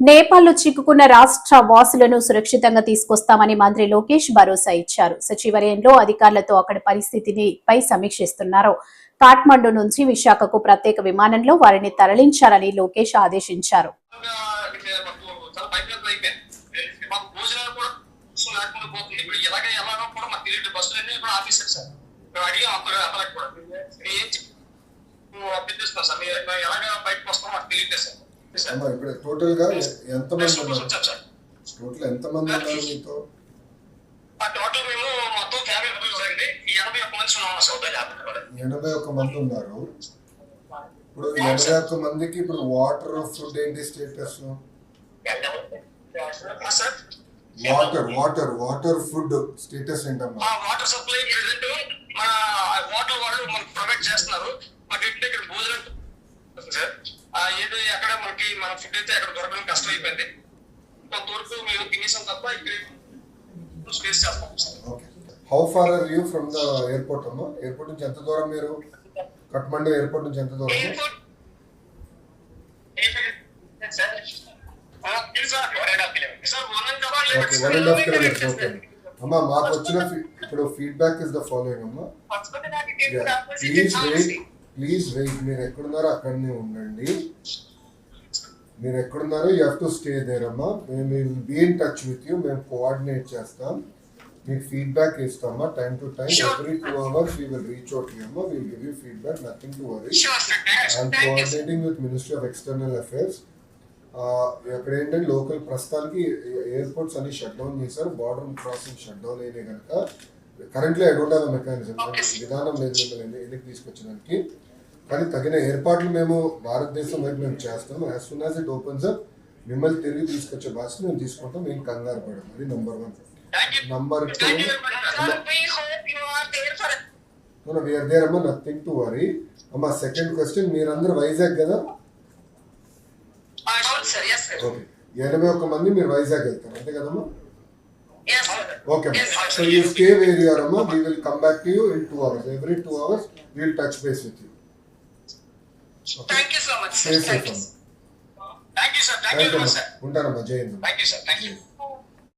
నేపాల్లో చిక్కుకున్న రాష్ట్ర వాసులను సురక్షితంగా తీసుకొస్తామని మంత్రి లోకేష్ భరోసా ఇచ్చారు సచివాలయంలో అధికారులతో అక్కడి పరిస్థితిని పై సమీక్షిస్తున్నారు కాఠ్మండు నుంచి విశాఖకు ప్రత్యేక విమానంలో వారిని తరలించాలని లోకేష్ ఆదేశించారు చాలా సార్ అతనికి కూడా ఏం చెప్- నువ్వు సార్ మీరు ఎలాగ బయటకు వస్తామో మాకు తెలియదు సార్ అమ్మా ఇప్పుడు టోటల్గా ఎంత మంది సూపర్ ఉన్నారు? టోటల్ ఎంత మంది ఉన్నారు మీతో? ఆ టోటల్ మేము మొత్తం ఫ్యామిలీ మెంబర్స్ అండి ఎనభై ఒక్క మంది ఉన్నాం కూడా. ఎనభై ఒక్క మంది ఉన్నారు. ఇప్పుడు ఎనభై ఒక్క మందికి ఇప్పుడు వాటర్ ఫుడ్ ఏంటి status water water water food status ఏంటమ్మా? వాటర్ సప్లై ప్రెసెంట్ మన వాటర్ వాళ్ళు మనకు ప్రొవైడ్ చేస్తున్నారు. మాకు ఇంటి దగ్గర భోజనం సార్ ఏది అక్కడ మనకి మన ఫుడ్ అయితే అక్కడ దొరకడం కష్టం అయిపోయింది కొంతవరకు మేము తినేసాం తప్ప ఇక్కడ స్పేస్ చేస్తాం. How far are you from the airport అమ్మా? ఎయిర్పోర్ట్ నుంచి ఎంత దూరం మీరు? కట్మండు ఎయిర్పోర్ట్ నుంచి ఎంత దూరం? One and half kilometres okay అమ్మా మాకు వచ్చిన ఇప్పుడు ఫీడ్బ్యాక్ ఇస్ ద ఫాలోయింగ్ అమ్మా. ప్లీజ్ వెయిట్ ప్లీజ్ వెయిట్ మీరు ఎక్కడున్నారో అక్కడనే ఉండండి. మీరు ఎక్కడున్నారో you have to stay there అమ్మా. మేము will be in touch with you మేము కోఆర్డినేట్ చేస్తాం. మీకు ఫీడ్బ్యాక్ ఇస్తామా time to time. Every two hours we will reach out you అమ్మా. Will give you feedback nothing to worry I'm sir coordinating with ministry of external affairs ఇక్కడ ఏంటంటే local ప్రస్తుతానికి airports అన్ని shut down చేశారు. Border crossing shut down అయినాయి కనుక. Currently I don't have mechanism. విధానం లేదు మిమ్మల్ని ఎందుకు తీసుకొచ్చడానికి కానీ తగిన ఏర్పాట్లు మేము భారతదేశం వైపు మేము చేస్తాం as soon as it opens up మిమ్మల్ని తిరిగి తీసుకొచ్చే బాధ్యత మేము తీసుకుంటాం. మేము కంగారు పడం అది number one number two we are there అమ్మా. నథింగ్ టు వరీ అమ్మా. సెకండ్ క్వశ్చన్ మీరందరూ వైజాగ్ కదా? ఓకే ఎనభై ఒక్క మంది మీరు వైజాగ్ వెళ్తారు. అంతే కదమ్మా? Yes sir okay so you stay where you are అమ్మా we will come back to you in two hours every two hours will touch base with you thank you so much stay sir safe thank you అమ్మా thank you sir thank you thank you very much sir